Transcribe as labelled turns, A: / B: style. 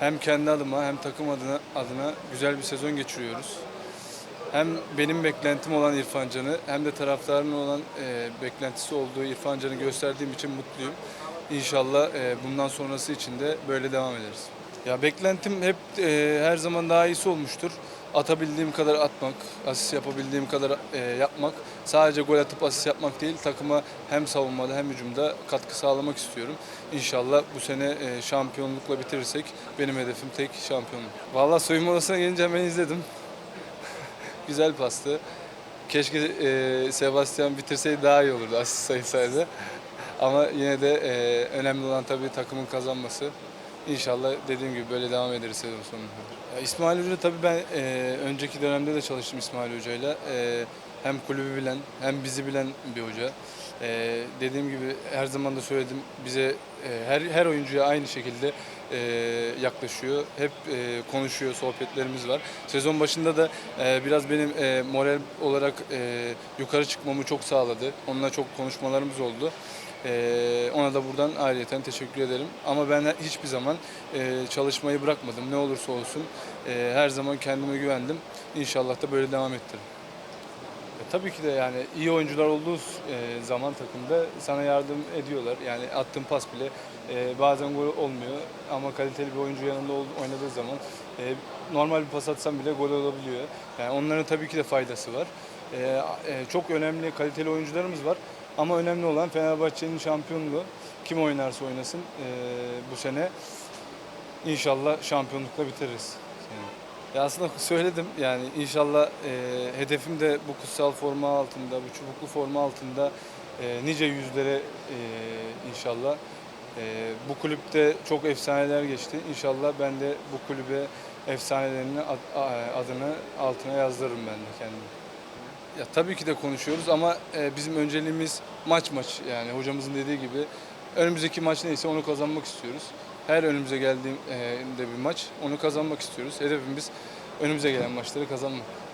A: Hem kendi adıma hem takım adına, adına güzel bir sezon geçiriyoruz. Hem benim beklentim olan İrfan Can'ı hem de taraftarın olan e, beklentisi olduğu İrfan Can'ı gösterdiğim için mutluyum. İnşallah e, bundan sonrası için de böyle devam ederiz. Ya beklentim hep e, her zaman daha iyisi olmuştur. Atabildiğim kadar atmak, asist yapabildiğim kadar e, yapmak. Sadece gol atıp asist yapmak değil, takıma hem savunmada hem hücumda katkı sağlamak istiyorum. İnşallah bu sene e, şampiyonlukla bitirirsek benim hedefim tek şampiyonluk. Vallahi soyunma odasına gelince hemen izledim. Güzel pastı. Keşke e, Sebastian bitirseydi daha iyi olurdu asist sayısaydı. Ama yine de e, önemli olan tabii takımın kazanması. İnşallah dediğim gibi böyle devam ederiz sezon sonuna İsmail Hoca tabii ben e, önceki dönemde de çalıştım İsmail Hoca'yla. E, hem kulübü bilen hem bizi bilen bir hoca. E, dediğim gibi her zaman da söyledim bize e, her her oyuncuya aynı şekilde e, yaklaşıyor. Hep e, konuşuyor, sohbetlerimiz var. Sezon başında da e, biraz benim e, moral olarak e, yukarı çıkmamı çok sağladı. Onunla çok konuşmalarımız oldu. Ee, ona da buradan ayrıyeten teşekkür ederim. Ama ben hiçbir zaman e, çalışmayı bırakmadım. Ne olursa olsun e, her zaman kendime güvendim. İnşallah da böyle devam ettiririm. E, tabii ki de yani iyi oyuncular olduğu zaman takımda sana yardım ediyorlar. Yani attığın pas bile bazen gol olmuyor ama kaliteli bir oyuncu yanında oynadığı zaman normal bir pas atsam bile gol olabiliyor. Yani onların tabii ki de faydası var. Çok önemli kaliteli oyuncularımız var. Ama önemli olan Fenerbahçe'nin şampiyonluğu. Kim oynarsa oynasın e, bu sene inşallah şampiyonlukla bitiririz. Ya aslında söyledim yani inşallah e, hedefim de bu kutsal forma altında, bu çubuklu forma altında e, nice yüzlere e, inşallah. E, bu kulüpte çok efsaneler geçti. İnşallah ben de bu kulübe efsanelerini ad- a- adını altına yazdırırım ben de kendime. Ya tabii ki de konuşuyoruz ama e, bizim önceliğimiz maç maç yani hocamızın dediği gibi önümüzdeki maç neyse onu kazanmak istiyoruz. Her önümüze geldiğinde bir maç onu kazanmak istiyoruz. Hedefimiz önümüze gelen maçları kazanmak.